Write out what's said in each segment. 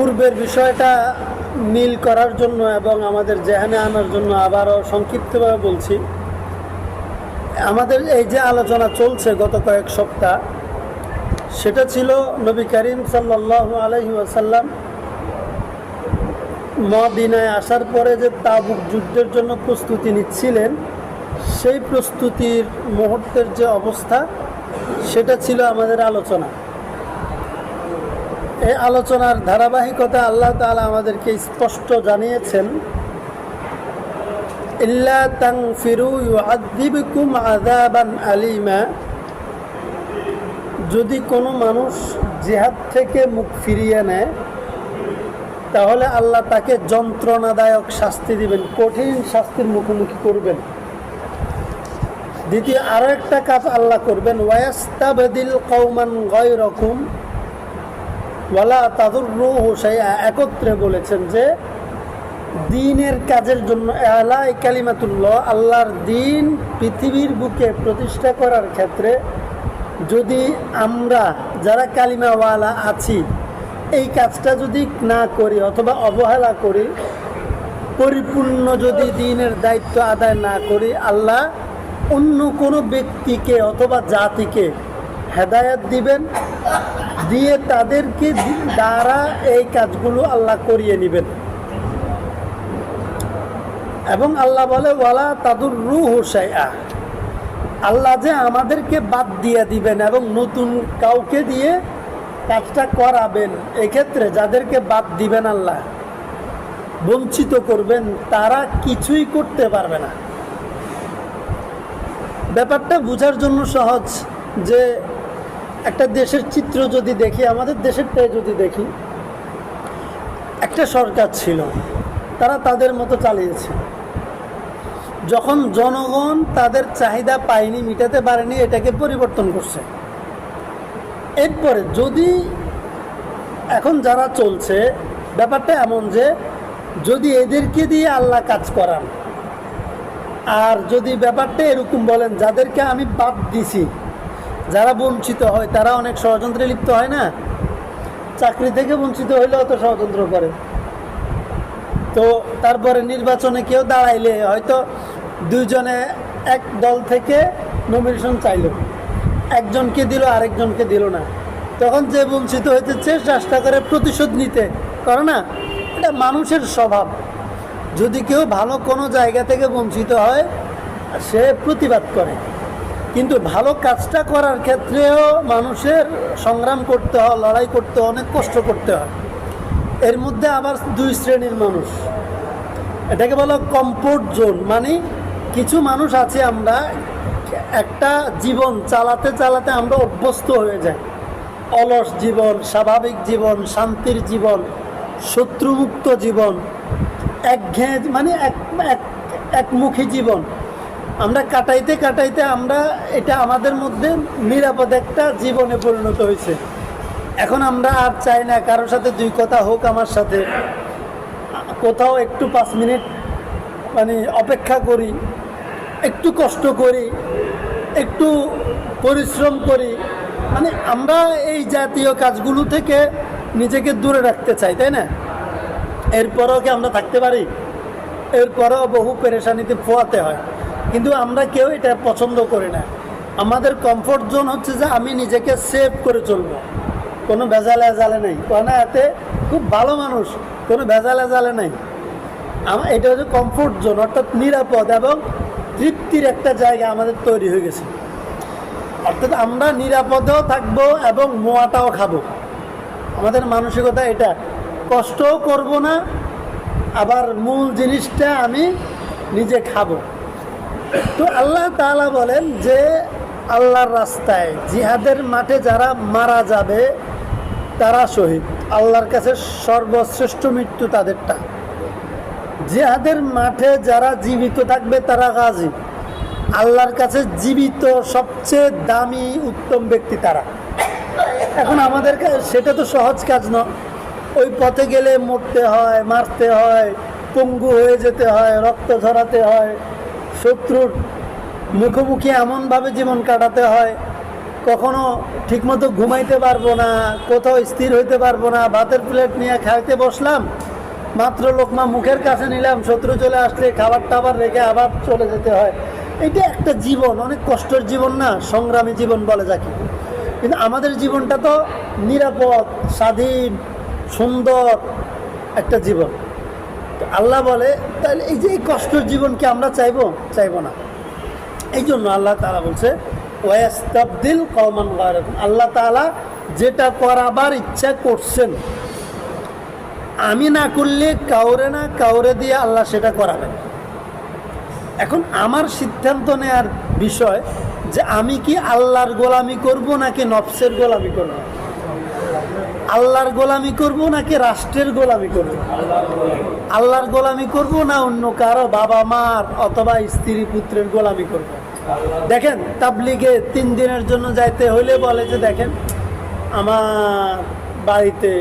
পূর্বের বিষয়টা মিল করার জন্য এবং আমাদের জেহানে আনার জন্য আবারও সংক্ষিপ্তভাবে বলছি। আমাদের এই যে আলোচনা চলছে গত কয়েক সপ্তাহ, সেটা ছিল নবী করিম সাল্লাহ আলহি আসাল্লাম মদিনায় আসার পরে যে তাবুক যুদ্ধের জন্য প্রস্তুতি নিচ্ছিলেন, সেই প্রস্তুতির মুহূর্তের যে অবস্থা, সেটা ছিল আমাদের আলোচনা। এই আলোচনার ধারাবাহিকতা আল্লাহ তাআলা আমাদেরকে স্পষ্ট জানিয়েছেন। ইল্লা তাংফিরু ইউআযিবকুম আযাবান আলিমা। যদি কোনো মানুষ জিহাদ থেকে মুখ ফিরিয়ে নেয়, তাহলে আল্লাহ তাকে যন্ত্রণাদায়ক শাস্তি দিবেন, কঠিন শাস্তির মুখোমুখি করবেন। দ্বিতীয় আরও একটা কাজ আল্লাহ করবেন, ওয়াস্তাবদিল কৌমান গয় রকম ওয়ালা তাদুর রুহ একত্রে বলেছেন যে, দিনের কাজের জন্য আলা কালিমাতুল্লাহ, আল্লাহর দিন পৃথিবীর বুকে প্রতিষ্ঠা করার ক্ষেত্রে যদি আমরা যারা কালিমাওয়ালা আছি, এই কাজটা যদি না করি অথবা অবহেলা করি, পরিপূর্ণ যদি দিনের দায়িত্ব আদায় না করি, আল্লাহ অন্য কোনো ব্যক্তিকে অথবা জাতিকে হেদায়াত দিবেন, দিয়ে তাদেরকে দ্বারা এই কাজগুলো আল্লাহ করিয়ে নেবেন। এবং আল্লাহ বলে, ওয়ালা তাদুর রু হুসাইয়া আল্লাহ যে আমাদেরকে বাদ দিয়ে দিবেন এবং নতুন কাউকে দিয়ে কাজটা করাবেন, এক্ষেত্রে যাদেরকে বাদ দিবেন আল্লাহ, বঞ্চিত করবেন, তারা কিছুই করতে পারবে না। ব্যাপারটা বোঝার জন্য সহজ যে একটা দেশের চিত্র যদি দেখি, আমাদের দেশেরটাই যদি দেখি, একটা সরকার ছিল, তারা তাদের মতো চালিয়েছে। যখন জনগণ তাদের চাহিদা পায়নি, মিটাতে পারেনি, এটাকে পরিবর্তন করছে। এরপরে যদি এখন যারা চলছে, ব্যাপারটা এমন যে, যদি এদেরকে দিয়ে আল্লাহ কাজ করান, আর যদি ব্যাপারটা এরকম বলেন, যাদেরকে আমি বাদ দিছি যারা বঞ্চিত হয়, তারা অনেক ষড়যন্ত্রে লিপ্ত হয় না? চাকরি থেকে বঞ্চিত হইলে অত ষড়যন্ত্র করে। তো তারপরে নির্বাচনে কেউ দাঁড়াইলে হয়তো দুইজনে এক দল থেকে নমিনেশন চাইল। একজনকে দিল, আরেকজনকে দিল না। তখন যে বঞ্চিত হইতেছে চেষ্টা করে প্রতিশোধ নিতে। করে না, এটা মানুষের স্বভাব। যদি কেউ ভালো কোনো জায়গা থেকে বঞ্চিত হয়, সে প্রতিবাদ করে। কিন্তু ভালো কাজটা করার ক্ষেত্রেও মানুষের সংগ্রাম করতে হয়, লড়াই করতে হয়, অনেক কষ্ট করতে হয়। এর মধ্যে আবার দুই শ্রেণির মানুষ। এটাকে বলো কমফোর্ট জোন মানে কিছু মানুষ আছে আমরা একটা জীবন চালাতে চালাতে আমরা অভ্যস্ত হয়ে যাই। অলস জীবন, স্বাভাবিক জীবন, শান্তির জীবন, শত্রুমুক্ত জীবন, একঘেয়ে মানে এক এক, একমুখী জীবন। আমরা কাটাইতে কাটাইতে আমরা এটা আমাদের মধ্যে নিরাপদ একটা জীবনে পরিণত হয়েছে। এখন আমরা আর চাই না কারোর সাথে দুই কথা হোক আমার সাথে। কোথাও একটু পাঁচ মিনিট মানে অপেক্ষা করি, একটু কষ্ট করি, একটু পরিশ্রম করি। মানে আমরা এই জাতীয় কাজগুলো থেকে নিজেকে দূরে রাখতে চাই, তাই না? এরপরেও কি আমরা থাকতে পারি? এরপরেও বহু পেরেশানিতে পোয়াতে হয়। কিন্তু আমরা কেউ এটা পছন্দ করি না। আমাদের কমফোর্ট জোন হচ্ছে যে আমি নিজেকে সেভ করে চলবো। কোনো ভেজালে জালে নেই। কেননা এতে খুব ভালো মানুষ, কোনো ভেজালে জালে নেই। আমার এটা হচ্ছে কমফোর্ট জোন অর্থাৎ নিরাপদ এবং তৃপ্তির একটা জায়গা আমাদের তৈরি হয়ে গেছে। অর্থাৎ আমরা নিরাপদেও থাকব এবং মোয়াটাও খাব। আমাদের মানসিকতা এটা। কষ্টও করব না, আবার মূল জিনিসটা আমি নিজে খাব। তো আল্লাহ তাআলা বলেন যে আল্লাহর রাস্তায় জিহাদের মাঠে যারা মারা যাবে, তারা শহীদ। আল্লাহর কাছে সর্বশ্রেষ্ঠ মৃত্যু তাদেরটা। জিহাদের মাঠে যারা জীবিত থাকবে, তারা গাজী। আল্লাহর কাছে জীবিত সবচেয়ে দামি, উত্তম ব্যক্তি তারা। এখন আমাদের সেটা তো সহজ কাজ নয়। ওই পথে গেলে মরতে হয়, মারতে হয়, পঙ্গু হয়ে যেতে হয়, রক্ত ঝরাতে হয় শত্রুর মুখোমুখি এমনভাবে জীবন কাটাতে হয়, কখনো ঠিকমতো ঘুমাইতে পারব না, কোথাও স্থির হইতে পারব না, ভাতের প্লেট নিয়ে খাইতে বসলাম, মাত্র লোকমা মুখের কাছে নিলাম, শত্রু চলে আসলে খাবার টাবার রেখে আবার চলে যেতে হয়। এটা একটা জীবন, অনেক কষ্টের জীবন না, সংগ্রামী জীবন বলে যাকে। কিন্তু আমাদের জীবনটা তো নিরাপদ, স্বাধীন, সুন্দর একটা জীবন। আল্লাহ বলে, তাহলে এই যে এই কষ্টের জীবনকে আমরা চাইব? চাইব না। এই জন্য আল্লাহ তালা বলছে, ওয়াস্তাবদিল কমান আল্লাহ তালা যেটা করাবার ইচ্ছা করছেন, আমি না করলে কাউরে না কাউরে দিয়ে আল্লাহ সেটা করাবেন। এখন আমার সিদ্ধান্ত নেয়ার বিষয় যে আমি কি আল্লাহর গোলামি করব নাকি নফসের গোলামি করব? আল্লাহর গোলামি করব নাকি রাষ্ট্রের গোলামি করব? আল্লাহর গোলামি করব না অন্য কারও বাবা মার অথবা স্ত্রী পুত্রের গোলামি করব? দেখেন, তাবলিগে তিন দিনের জন্য যাইতে হইলে বলে যে, দেখেন, আমার বাড়িতে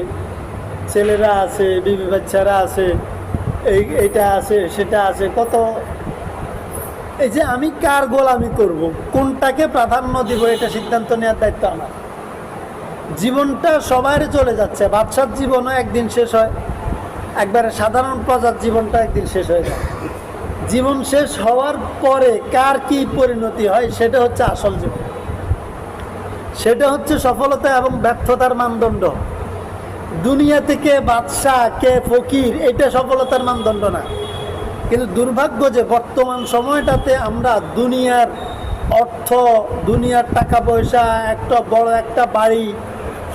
ছেলেরা আছে, বিবি বাচ্চারা আছে, এই এটা আছে, সেটা আছে, কত? এই যে আমি কার গোলামি করব? কোনটাকে প্রাধান্য দিব? এটা সিদ্ধান্ত নেওয়ার দায়িত্ব আমার। জীবনটা সবার চলে যাচ্ছে। বাদশার জীবনও একদিন শেষ হয়, একবারে সাধারণ প্রজার জীবনটা একদিন শেষ হয়ে যায়। জীবন শেষ হওয়ার পরে কার কি পরিণতি হয়, সেটা হচ্ছে আসল জীবন। সেটা হচ্ছে সফলতা এবং ব্যর্থতার মানদণ্ড। দুনিয়া থেকে বাদশাহ, কে ফকির, এটা সফলতার মানদণ্ড না। কিন্তু দুর্ভাগ্য যে বর্তমান সময়টাতে আমরা দুনিয়ার অর্থ, দুনিয়ার টাকা পয়সা, একটা বড় একটা বাড়ি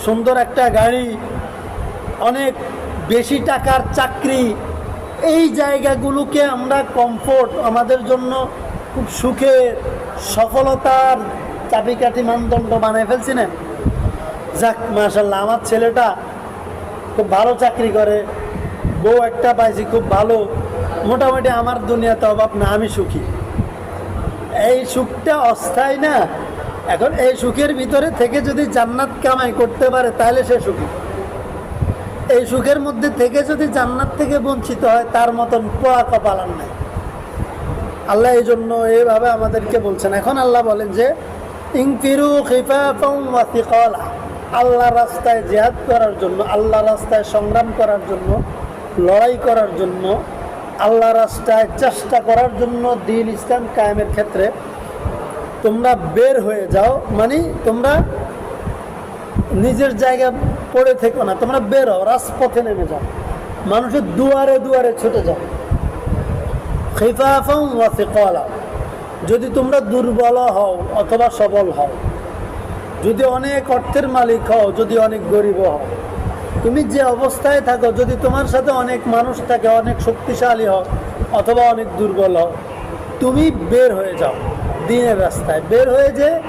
সুন্দর একটা গাড়ি, অনেক বেশি টাকার চাকরি, এই জায়গাগুলোকে আমরা কমফোর্ট আমাদের জন্য খুব সুখের সফলতার চাবিকাঠি মানদণ্ড বানায় ফেলছি না। যাক মাশাল্লাহ আমার ছেলেটা খুব ভালো চাকরি করে, বউ একটা পাইছি খুব ভালো, মোটামুটি আমার দুনিয়াতে অভাব না, আমি সুখী। এই সুখটা অস্থায়ী না এখন এই সুখের ভিতরে থেকে যদি জান্নাত কামাই করতে পারে, তাহলে সে সুখী। এই সুখের মধ্যে থেকে যদি জান্নাত থেকে বঞ্চিত হয়, তার মতন পোড়া কপালার নাই। আল্লাহ এই জন্য এইভাবে আমাদেরকে বলছেন। এখন আল্লাহ বলেন যে ইংফিরু খিফাফাম ওয়াসিকলা আল্লাহ রাস্তায় জেহাদ করার জন্য, আল্লাহ রাস্তায় সংগ্রাম করার জন্য, লড়াই করার জন্য, আল্লাহ রাস্তায় চেষ্টা করার জন্য দিন ইসলাম কায়েমের ক্ষেত্রে তোমরা বের হয়ে যাও মানে তোমরা নিজের জায়গা পড়ে থেকো না, তোমরা বের হও, রাজপথে নেমে যাও। মানুষের দুয়ারে দুয়ারে ছুটে যাও। ওয়াসিকলা যদি তোমরা দুর্বল হও অথবা সবল হও, যদি অনেক অর্থের মালিক হও, যদি অনেক গরিব হও, তুমি যে অবস্থায় থাকো, যদি তোমার সাথে অনেক মানুষ থাকে, অনেক শক্তিশালী হও, অথবা অনেক দুর্বল হও, তুমি বের হয়ে যাও। দিনের রাস্তায়। বের হয়ে যে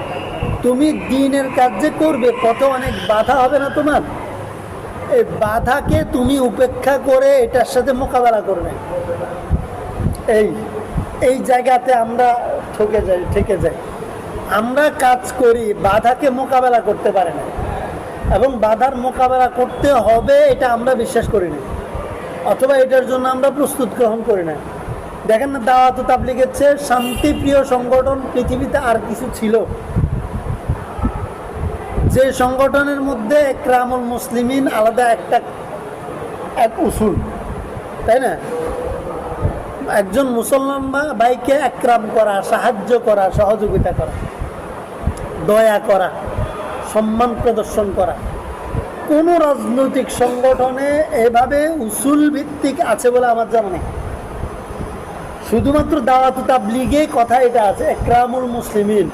তুমি দিনের কাজ যে করবে, কত অনেক বাধা হবে না তোমার? এই বাধাকে তুমি উপেক্ষা করে এটার সাথে মোকাবেলা করবে। এই এই জায়গাতে আমরা ঠকে যাই, ঠেকে যাই। আমরা কাজ করি, বাধাকে মোকাবেলা করতে পারে না। এবং বাধার মোকাবেলা করতে হবে, এটা আমরা বিশ্বাস করি না। অথবা এটার জন্য আমরা প্রস্তুত গ্রহণ করি না। দেখেন না, দাওয়াত তাবলিগের চেয়ে শান্তিপ্রিয় সংগঠন পৃথিবীতে আর কিছু ছিল। যে সংগঠনের মধ্যে একরামুল মুসলিমিন আলাদা একটা, এক উসুল, তাই না? একজন মুসলমান বা- ভাইকে একরাম করা, সাহায্য করা, সহযোগিতা করা, দয়া করা, সম্মান প্রদর্শন করা। কোনো রাজনৈতিক সংগঠনে এভাবে উসুল ভিত্তিক আছে বলে আমার জানা নেই। শুধুমাত্র দাওয়াত তাবলিগে কথা এটা আছে, একরামুল মুসলিমিন।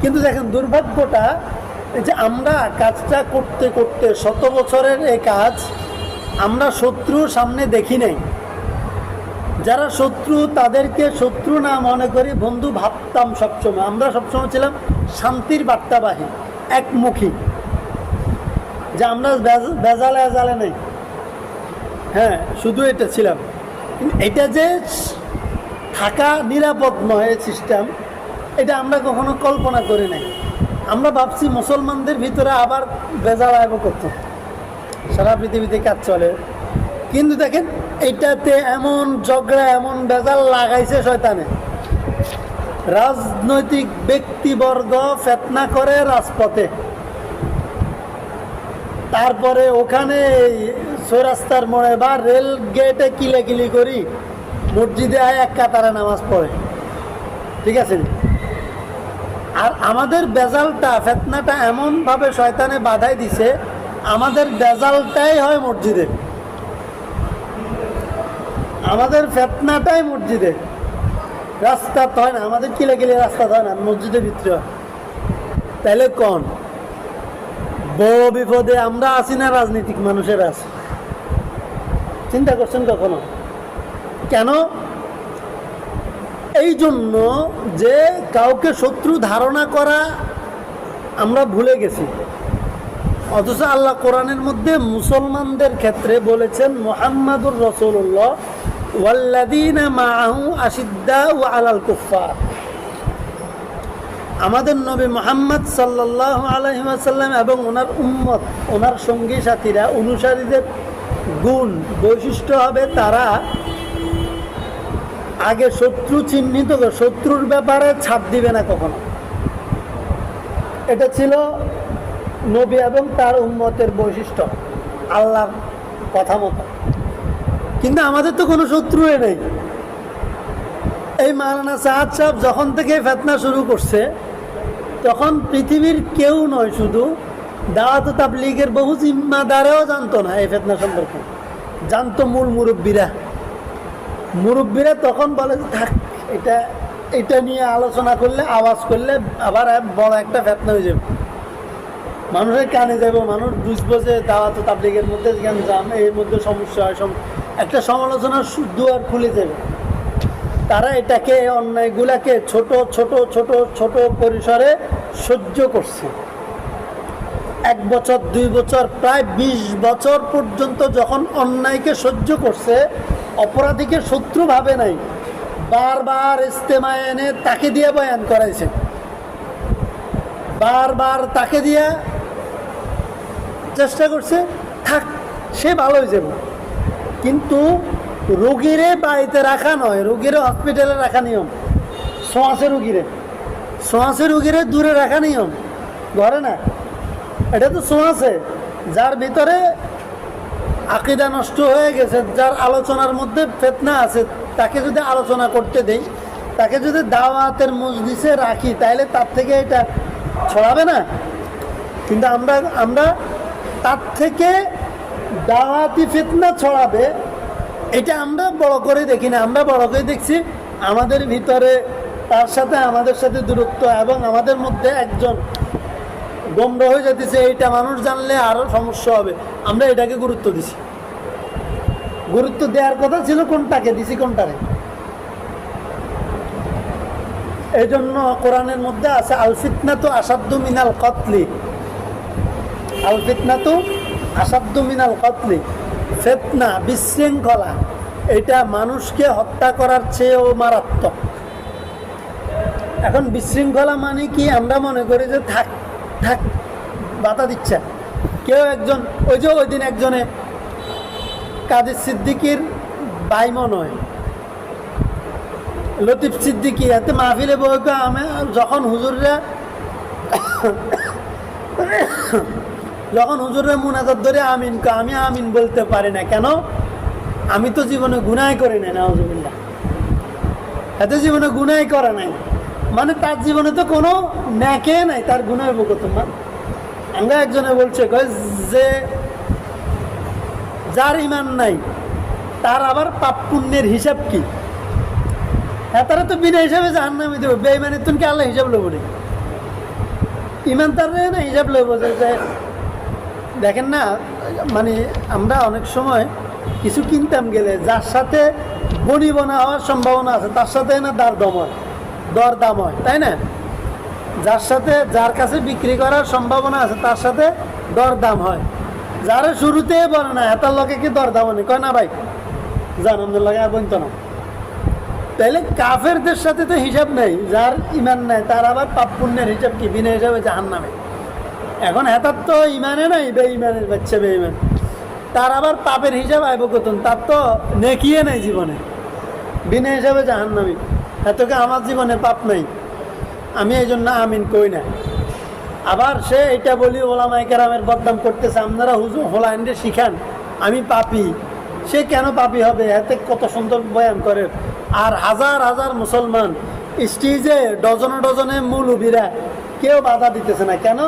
কিন্তু দেখেন, দুর্ভাগ্যটা যে আমরা কাজটা করতে করতে শত বছরের এই কাজ আমরা শত্রুর সামনে দেখি নাই। যারা শত্রু, তাদেরকে শত্রু না মনে করি, বন্ধু ভাবতাম সবসময়। আমরা সবসময় ছিলাম শান্তির বার্তাবাহী, একমুখী। যে আমরা বেজ- বেজালে এজালে নেই। হ্যাঁ শুধু এটা ছিলাম। এটা যে থাকা নিরাপদ নয় সিস্টেম এটা আমরা কখনো কল্পনা করি নাই। আমরা ভাবছি মুসলমানদের ভিতরে আবার বেজাল আয়ব করতো। সারা পৃথিবীতে কাজ চলে। কিন্তু দেখেন, এটাতে এমন ঝগড়া, এমন বেজাল লাগাইছে শয়তানে। রাজনৈতিক ব্যক্তিবর্গ ফেতনা করে রাজপথে। তারপরে ওখানে চৌরাস্তার মোড়ে বা রেল গেটে কিলাকিলি করি, মসজিদে আয় এক কাতারে নামাজ পড়ে। ঠিক আছে? আর আমাদের বেজালটা, ফেতনাটা এমনভাবে শয়তানে বাধাই দিছে, আমাদের বেজালটাই হয় মসজিদে। আমাদের ফেতনাটাই মসজিদে। রাস্তা তো হয় না, আমাদের কিলে কিলে রাস্তা হয় না, মসজিদের ভিতরে হয়। তাহলে কোন? বড় বিপদে আমরা আছি না রাজনীতিক মানুষের আছে? চিন্তা করছেন কখনো? কেন? এই জন্য যে কাউকে শত্রু ধারণা করা আমরা ভুলে গেছি। অথচ আল্লাহ কোরআনের মধ্যে মুসলমানদের ক্ষেত্রে বলেছেন, মোহাম্মদুর রসুল্লাহ ওয়াল্লাদিনা মাহু আশিদ্দা ও আলাল কুফার আমাদের নবী মোহাম্মদ সাল্লাহ আলহিমাসাল্লাম এবং ওনার উম্মত, ওনার সঙ্গী সাথীরা, অনুসারীদের গুণ, বৈশিষ্ট্য হবে তারা আগে শত্রু চিহ্নিত শত্রুর ব্যাপারে ছাপ দিবে না কখনো। এটা ছিল নবী এবং তার উম্মতের বৈশিষ্ট্য, আল্লাহর কথা মতো। কিন্তু আমাদের তো কোনো শত্রুই নেই। এই মারানা সাহাদ সাহেব যখন থেকে ফেতনা শুরু করছে তখন পৃথিবীর কেউ নয় শুধু দাওয়াত তাবলিগের বহু জিম্মাদারেও জানতো না এই ফেতনা সম্পর্কে। জানতো মূল মুরব্বীরা। মুরব্বীরা তখন বলে যে, থাক এটা এটা নিয়ে আলোচনা করলে আওয়াজ করলে আবার বড় একটা ফেতনা হয়ে যাবে। মানুষের কানে যাব মানুষ বুঝব যে দাওয়াত তাবলিগের মধ্যে জ্ঞান জাম এর মধ্যে সমস্যা হয় একটা সমালোচনার দুয়ার খুলে যাবে। তারা এটাকে অন্যায়গুলাকে ছোট ছোট ছোট ছোট পরিসরে সহ্য করছে। এক বছর, দুই বছর, প্রায় ২০ বছর পর্যন্ত যখন অন্যায়কে সহ্য করছে, অপরাধীকে শত্রু ভাবে নাই, বারবার ইস্তেমায় এনে তাকে দিয়ে বয়ান করাইছে। বারবার তাকে দিয়ে চেষ্টা করছে, থাক, সে ভালো যাবে। কিন্তু রোগীরে বাড়িতে রাখা নয়, রোগীরে হসপিটালে রাখা নিয়ম। সোঁয়াশে রুগীরে। সোঁয়াশে রুগীরে দূরে রাখা নিয়ম। ঘরে না? এটা তো সোঁয়াশে যার ভিতরে আকিদা নষ্ট হয়ে গেছে, যার আলোচনার মধ্যে ফেতনা আছে, তাকে যদি আলোচনা করতে দেই, তাকে যদি দাওয়াতের মজলিসে রাখি তাহলে তার থেকে এটা ছড়াবে না। কিন্তু আমরা আমরা তার থেকে দাওয়াতি ফিতনা ছড়াবে এটা আমরা বড় করে দেখি না, আমরা বড় করে দেখছি আমাদের ভিতরে তার সাথে আমাদের সাথে দূরত্ব এবং আমাদের মধ্যে একজন গম্র হয়ে যেতেছে এইটা মানুষ জানলে আরও সমস্যা হবে। আমরা এটাকে গুরুত্ব দিছি। গুরুত্ব দেওয়ার কথা ছিল কোনটাকে? দিছি কোনটারে? এই জন্য কোরআনের মধ্যে আছে আলফিতনা তো আসাধ্য মিনাল কতলি। আলফিতনা তো আসাধ্য মিনাল কতলি। ফেতনা, বিশৃঙ্খলা, এটা মানুষকে হত্যা করার চেয়েও মারাত্মক। এখন বিশৃঙ্খলা মানে কি? আমরা মনে করি যে থাক থাক, বাধা দিচ্ছে। কেউ একজন, ওই যে ওই দিন একজনে কাদের সিদ্দিকির বাইমন হয় লতিফ সিদ্দিকি, এতে মাহফিলে বইকে আমি যখন হুজুররা যখন হুজুরের মুনাজাত ধরে আমিন আমি আমিন বলতে পারি না, কেন? আমি তো জীবনে গুনাই করি না নাউজুবিল্লাহ। এত জীবনে গুনাই করে নাই। মানে তার জীবনে তো কোনো ন্যাকে নাই, তার গুনায় বকত না আমরা একজনে বলছে যে যার ইমান নাই, তার আবার পাপ পুণ্যের হিসাব কি? হ্যাঁ তারা তো বিনা হিসাবে জাহান নামে দেবো বেইমানের তুমি কি আল্লাহ হিসাব লোবো রে ইমান তার না হিসাব লোবো যে দেখেন না মানে আমরা অনেক সময় কিছু কিনতাম গেলে, যার সাথে বনিবনা হওয়ার সম্ভাবনা আছে, তার সাথে না দার দম হয়, দর দাম হয়, তাই না? যার সাথে, যার কাছে বিক্রি করার সম্ভাবনা আছে, তার সাথে দর দাম হয়। যারা শুরুতে বলে না এত লোকে কি দর দাম নেই কয়, না ভাই জান আমাদের লাগে আর বলতো না। তাইলে কাফেরদের সাথে তো হিসাব নেই, যার ইমান নাই, তার আবার পাপ পুণ্যের হিসাব কি? বিনা হিসাবে জাহান নামে এখন হেতার তো ইমানে নাই বে ইমানের বাচ্চা বে ইমান তার আবার পাপের হিসাব আইব কতন তার তো নেকিয়ে নাই জীবনে। বিনা হিসাবে জাহান নামি এতকে আমার জীবনে পাপ নাই। আমি এই জন্য আমিন কই না। আবার সে এটা বলি ওলামাই কেরামের বদনাম করতেছে, আপনারা হুজু হোলাইন্ডে শিখান, আমি পাপি। সে কেন পাপি হবে? এতে কত সুন্দর বয়ান করে। আর হাজার হাজার মুসলমান স্টেজে ডজনে ডজনে মূল উবিরা কেউ বাধা দিতেছে না। কেন?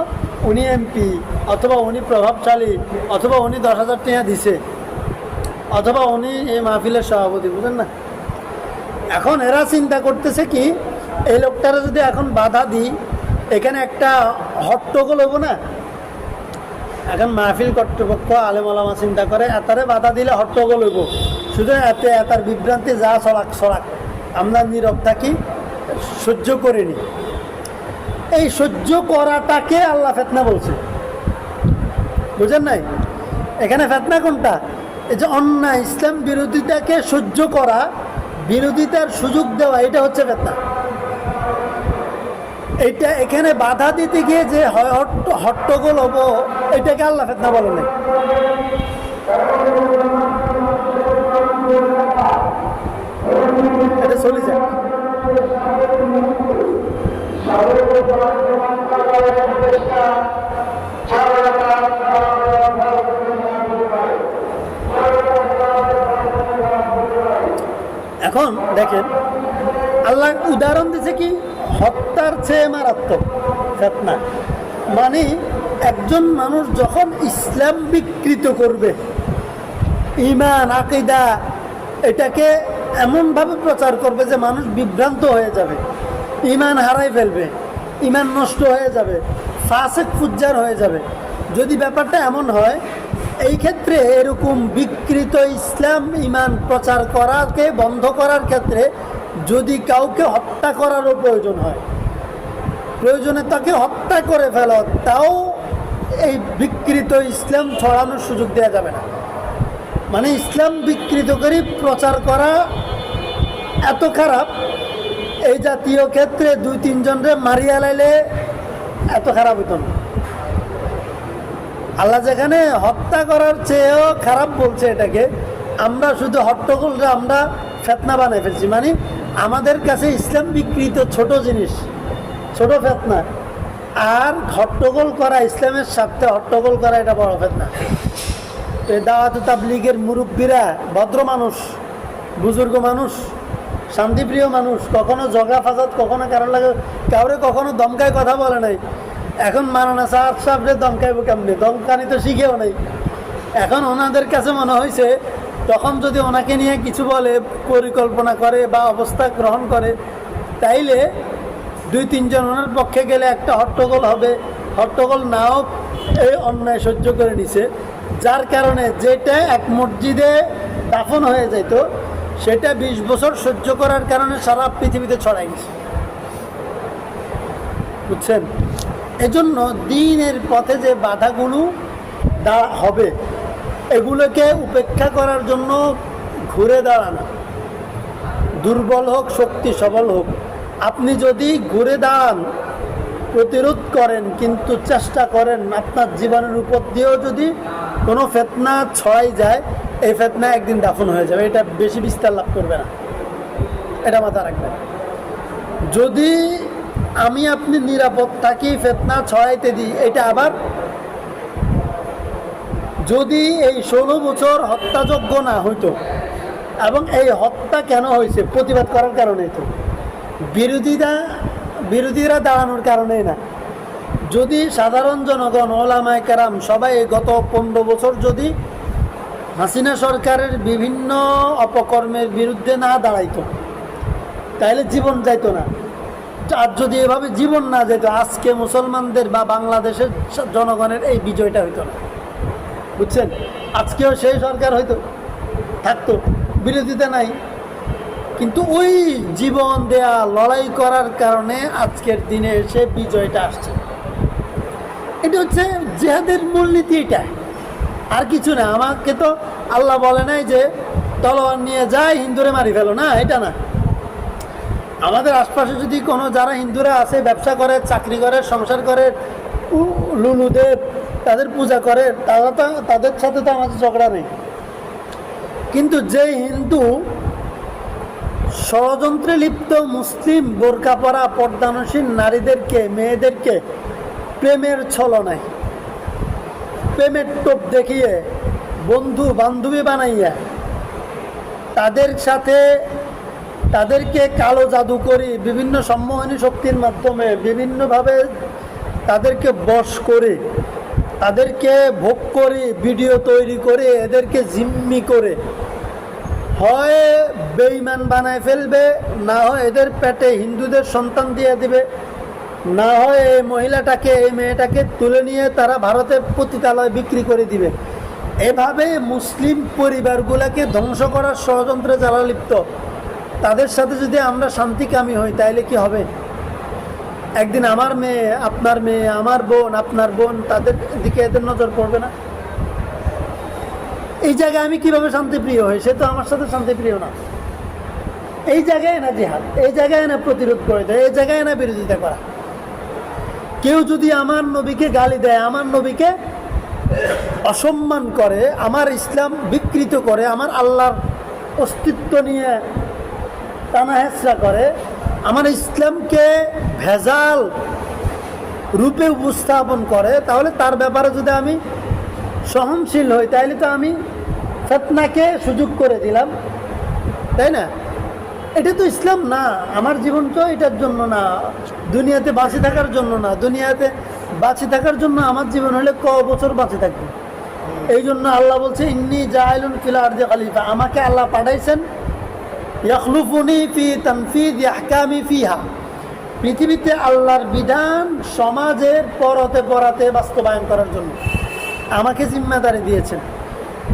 উনি এমপি, অথবা উনি প্রভাবশালী, অথবা উনি দশ হাজার টাকা দিছে, অথবা উনি এই মাহফিলের সভাপতি, বুঝলেন না? এখন এরা চিন্তা করতেছে কি, এই লোকটারা যদি এখন বাধা দিই, এখানে একটা হট্টগোল হব না? এখন মাহফিল কর্তৃপক্ষ আলেম আলামা চিন্তা করে, এতারে বাধা দিলে হট্টগোল হইব। শুধু এতে এতার বিভ্রান্তি যা চলাক চলাক আমরা নীরব থাকি, সহ্য করে নি এই সহ্য করাটাকে আল্লাহ ফেতনা বলছে। বুঝেন নাই? এখানে ফেতনা কোনটা? এই যে অন্যায়, ইসলাম বিরোধিতাকে সহ্য করা, বিরোধিতার সুযোগ দেওয়া, এটা হচ্ছে ফেতনা। এটা এখানে বাধা দিতে গিয়ে যে হট্ট, হট্টগোল হব, এটাকে আল্লাহ ফেতনা বলে নাই। এটা চলে যায়। এখন দেখেন আল্লাহ উদাহরণ দিছে কি? হত্যার চেয়ে মারাত্মক ফেতনা। মানে একজন মানুষ যখন ইসলাম বিকৃত করবে ইমান আকিদা, এটাকে এমনভাবে প্রচার করবে যে মানুষ বিভ্রান্ত হয়ে যাবে। ইমান হারাই ফেলবে, ইমান নষ্ট হয়ে যাবে, ফাসেক ফুজ্জার হয়ে যাবে। যদি ব্যাপারটা এমন হয়, এই ক্ষেত্রে এরকম বিকৃত ইসলাম ইমান প্রচার করাকে বন্ধ করার ক্ষেত্রে যদি কাউকে হত্যা করারও প্রয়োজন হয়, প্রয়োজনে তাকে হত্যা করে ফেল, তাও এই বিকৃত ইসলাম ছড়ানোর সুযোগ দেওয়া যাবে না। মানে ইসলাম বিকৃত করে প্রচার করা এত খারাপ এই জাতীয় ক্ষেত্রে দুই তিনজনরে মারিয়া লাইলে এত খারাপ হতো না। আল্লাহ যেখানে হত্যা করার চেয়েও খারাপ বলছে এটাকে, আমরা শুধু হট্টগোলটা আমরা ফেতনা বানাই ফেলছি। মানে আমাদের কাছে ইসলাম বিকৃত ছোট জিনিস, ছোট ফেতনা। আর হট্টগোল করা, ইসলামের স্বার্থে হট্টগোল করা এটা বড় ফেতনা। দাওয়াত তাবলিগের মুরব্বীরা ভদ্র মানুষ, বুজুর্গ মানুষ শান্তিপ্রিয় মানুষ, কখনো জগা ফাজাদ কখনো কারোর লাগে, কাউরে কখনো দমকায় কথা বলে নাই। এখন মারানা সাহাব সাহেবরে দমকাইব কেমনি? দমকানি তো শিখেও নাই। এখন ওনাদের কাছে মনে হয়েছে তখন যদি ওনাকে নিয়ে কিছু বলে, পরিকল্পনা করে বা অবস্থা গ্রহণ করে, তাইলে দুই তিনজন ওনার পক্ষে গেলে একটা হট্টগোল হবে। হট্টগোল নাও এই অন্যায় সহ্য করে নিছে। যার কারণে যেটা এক মসজিদে দাফন হয়ে যেত সেটা বিশ বছর সহ্য করার কারণে সারা পৃথিবীতে ছড়াই গেছে। বুঝছেন? এজন্য দিনের পথে যে বাধাগুলো দাঁড়া হবে, এগুলোকে উপেক্ষা করার জন্য ঘুরে দাঁড়ানো। দুর্বল হোক, শক্তি সবল হোক, আপনি যদি ঘুরে দাঁড়ান, প্রতিরোধ করেন, কিন্তু চেষ্টা করেন, আপনার জীবনের উপর দিয়েও যদি কোনো ফেতনা ছড়াই যায় এই ফেতনা একদিন দাফন হয়ে যাবে, এটা বেশি বিস্তার লাভ করবে না। এটা মাথা রাখবেন। যদি আমি আপনি নিরাপদ থাকি ফেতনা ছড়াইতে দিই, এটা আবার যদি এই ষোলো বছর হত্যাযোগ্য না হইতো এবং এই হত্যা কেন হয়েছে প্রতিবাদ করার কারণেই তো। বিরোধীরা বিরোধীরা দাঁড়ানোর কারণেই না। যদি সাধারণ জনগণ, ওলামায় কারাম সবাই গত পনেরো বছর যদি হাসিনা সরকারের বিভিন্ন অপকর্মের বিরুদ্ধে না দাঁড়াইতো তাহলে জীবন যাইতো না। আর যদি এভাবে জীবন না যেত আজকে মুসলমানদের বা বাংলাদেশের জনগণের এই বিজয়টা হইতো না। বুঝছেন? আজকেও সেই সরকার হয়তো থাকতো, বিরোধিতা নাই। কিন্তু ওই জীবন দেয়া, লড়াই করার কারণে আজকের দিনে এসে বিজয়টা আসছে। এটা হচ্ছে জেহাদের মূলনীতি এটা। আর কিছু না, আমাকে তো আল্লাহ বলে নাই যে তলোয়ার নিয়ে যায়, হিন্দুরে মারি ফেলো। না, এটা না। আমাদের আশপাশে যদি কোনো, যারা হিন্দুরা আছে, ব্যবসা করে, চাকরি করে, সংসার করে লুলুদেব তাদের পূজা করে, তারা তো, তাদের সাথে তো আমাদের ঝগড়া নেই। কিন্তু যে হিন্দু ষড়যন্ত্রে লিপ্ত, মুসলিম, বোরকা পরা, পর্দানসীন নারীদেরকে, মেয়েদেরকে, প্রেমের ছলনায় প্রেমের টোপ দেখিয়ে বন্ধু বান্ধবী বানাইয়া তাদের সাথে তাদেরকে কালো জাদু করি, বিভিন্ন সম্মোহনী শক্তির মাধ্যমে বিভিন্নভাবে তাদেরকে বশ করে, তাদেরকে ভোগ করে, ভিডিও তৈরি করে, এদেরকে জিম্মি করে। হয় বেইমান বানায় ফেলবে, না হয় এদের পেটে হিন্দুদের সন্তান দিয়ে দিবে। না হয় এই মহিলাটাকে, এই মেয়েটাকে তুলে নিয়ে তারা ভারতের পতিতালয় বিক্রি করে দিবে। এভাবে মুসলিম পরিবারগুলোকে ধ্বংস করার ষড়যন্ত্রে যারা লিপ্ত, তাদের সাথে যদি আমরা শান্তিকামী হই, তাইলে কি হবে? একদিন আমার মেয়ে, আপনার মেয়ে, আমার বোন, আপনার বোন, তাদের দিকে এদের নজর পড়বে না? এই জায়গায় আমি কীভাবে শান্তিপ্রিয় হই? সে তো আমার সাথে শান্তিপ্রিয় না। এই জায়গায় না জেহাদ, এই জায়গায় না প্রতিরোধ করে দেয়, এই জায়গায় না বিরোধিতা করা। কেউ যদি আমার নবীকে গালি দেয়, আমার নবীকে অসম্মান করে, আমার ইসলাম বিকৃত করে, আমার আল্লাহর অস্তিত্ব নিয়ে টানা করে, আমার ইসলামকে ভেজাল রূপে উপস্থাপন করে, তাহলে তার ব্যাপারে যদি আমি সহনশীল হই তাহলে তো আমি ফেতনাকে সুযোগ করে দিলাম। তাই না? এটা তো ইসলাম না। আমার জীবন তো এটার জন্য না। দুনিয়াতে বাঁচে থাকার জন্য না। দুনিয়াতে বাঁচে থাকার জন্য আমার জীবন হলে ক বছর বাঁচে থাকবে? এই জন্য আল্লাহ বলছে, ইন্নি জাহাইলুন ফিল আরদে খালিফা। আমাকে আল্লাহ পাঠাইছেন, ইয়াখলুফুনি ফি তানফিদ ইয়াহকামি ফিহা। পৃথিবীতে আল্লাহর বিধান সমাজের পরতে পরাতে বাস্তবায়ন করার জন্য। আমাকে জিম্মাদারি দিয়েছেন।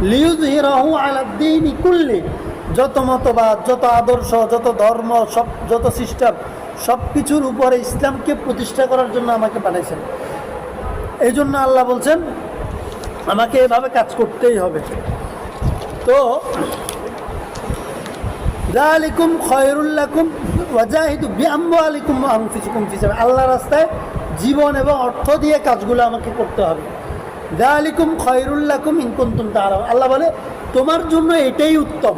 লিউজ হিরাহু আলাদ্দিন কুল্লি। যত মতবাদ, যত আদর্শ, যত ধর্ম, সব, যত সিস্টেম সব কিছুর উপরে ইসলামকে প্রতিষ্ঠা করার জন্য আমাকে পাঠাইছেন এই জন্য আল্লাহ বলছেন, আমাকে এভাবে কাজ করতেই হবে। তো জালিকুম খয়রুল্লাকুম ওয়াজাহিদু বিআমওয়ালিকুম ওয়া আনফুসিকুম ফি সাবিল। আল্লাহ রাস্তায় জীবন এবং অর্থ দিয়ে কাজগুলো আমাকে করতে হবে। জালিকুম খয়রুল্লাকুম ইন কুনতুম তাআলামুন। আল্লাহ বলে, তোমার জন্য এটাই উত্তম।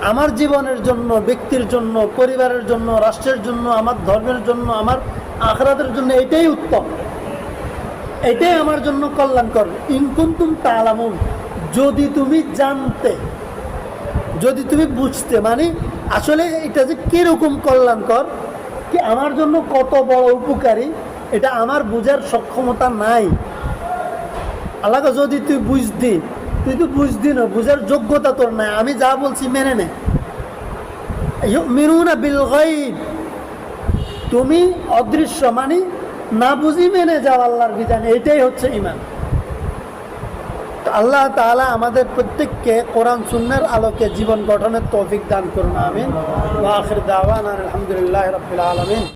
আমার জীবনের জন্য, ব্যক্তির জন্য, পরিবারের জন্য, রাষ্ট্রের জন্য, আমার ধর্মের জন্য, আমার আখরাতের জন্য এটাই উত্তম। এটাই আমার জন্য কল্যাণকর। ইনকুন্তুম তালামুন। যদি তুমি জানতে, যদি তুমি বুঝতে মানে আসলে এটা যে কীরকম কল্যাণকর, কি আমার জন্য কত বড় উপকারী, এটা আমার বোঝার সক্ষমতা নাই। আলাদা যদি তুই বুঝতি তুই তো বুঝতি না, বুঝার যোগ্যতা তোর নাই, আমি যা বলছি মেনে নে। মেরুনা বিল তুমি অদৃশ্য মানে না বুঝি মেনে যাও আল্লাহর বিধান, এটাই হচ্ছে ইমান আল্লাহ তাআলা আমাদের প্রত্যেককে কোরআন সুন্নার আলোকে জীবন গঠনের তৌফিক দান করুন, আমিন। আলহামদুলিল্লাহি রাব্বিল আলামিন।